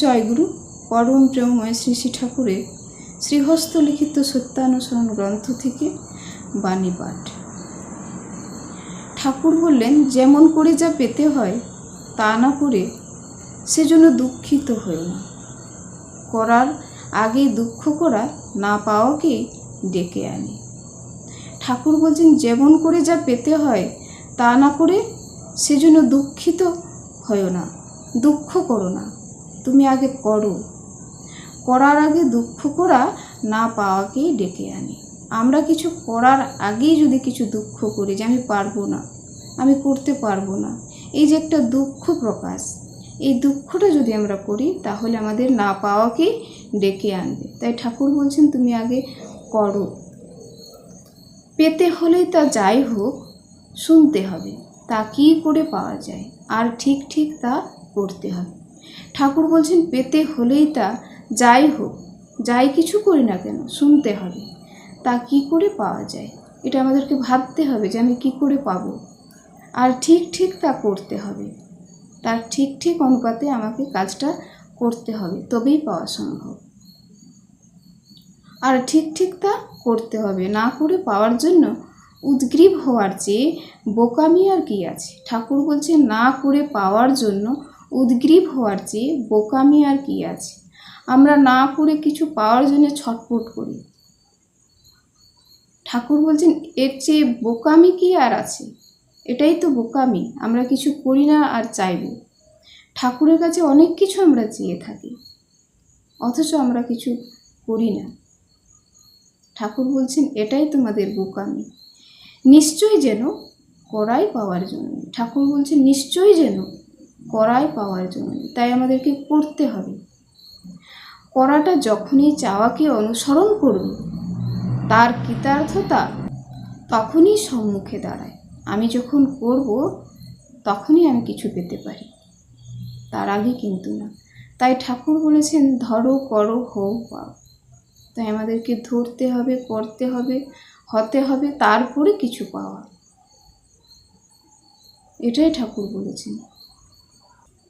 জয়গুরু পরম প্রেমময় শ্রী শ্রী ঠাকুরের শ্রীহস্ত লিখিত সত্যানুসরণ গ্রন্থ থেকে বাণী পাঠ। ঠাকুর বললেন, যেমন করে যা পেতে হয়, তা না করে সেজন্য দুঃখিত হয়েও না। করার আগে দুঃখ করা না পাওয়াকেই ডেকে আনে। ঠাকুর বলছেন, যেমন করে যা পেতে হয়, তা না করে সেজন্য দুঃখিত হয়েও না, দুঃখ করো না। তুমি আগে করো। করার আগে দুঃখ করা, না পাওয়াকেই ডেকে আনে। আমরা কিছু করার আগেই যদি কিছু দুঃখ করি যে আমি পারব না, আমি করতে পারব না, এই যে একটা দুঃখ প্রকাশ, এই দুঃখটা যদি আমরা করি, তাহলে আমাদের না পাওয়াকেই ডেকে আনবে। তাই ঠাকুর বলছেন, তুমি আগে করো। পেতে হলেই তা যাই হোক, শুনতে হবে, তা কী করে পাওয়া যায়? আর ঠিক ঠিক তা করতে হবে। ঠাকুর বলছেন, পেতে হলেই তা, যাই হোক, যাই কিছু করি না কেন, শুনতে হবে। তা কি করে পাওয়া যায়? এটা আমাদেরকে ভাবতে হবে যে আমি কি করে পাবো। আর ঠিক ঠিক তা করতে হবে। তার ঠিক ঠিক অনুপাতে আমাকে কাজটা করতে হবে, তবেই পাওয়া সম্ভব। আর ঠিক ঠিক তা করতে হবে, না করে পাওয়ার জন্য উদ্গ্রীব হওয়ার চেয়ে বোকামি আর কি আছে। ঠাকুর বলছে না করে পাওয়ার জন্য উদ্গ্রীব হওয়ার চেয়ে বোকামি আর কি আছে? আমরা না করে কিছু পাওয়ার জন্য ছটফট করি। ঠাকুর বলছেন, এর চেয়ে বোকামি কি আর আছে? এটাই তো বোকামি, আমরা কিছু করি না আর চাইব। ঠাকুরের কাছে অনেক কিছু আমরা চেয়ে থাকি, অথচ আমরা কিছু করি না। ঠাকুর বলছেন, এটাই তোমাদের বোকামি। নিশ্চয়ই যেন করাই পাওয়ার জন্য। ঠাকুর বলছেন, নিশ্চয়ই যেন করাই পাওয়ার জন্য। তাই আমাদেরকে করতে হবে। করাটা যখনই চাওয়াকে অনুসরণ করবে, তার কৃতার্থতা তখনই সম্মুখে দাঁড়ায়। আমি যখন করব, তখনই আমি কিছু পেতে পারি। তার আগে কিন্তু না। তাই ঠাকুর বলেছেন, ধরো, করো, হও, পাও। তাই আমাদেরকে ধরতে হবে, করতে হবে, হতে হবে, তারপরে কিছু পাওয়া। এটাই ঠাকুর বলেছেন।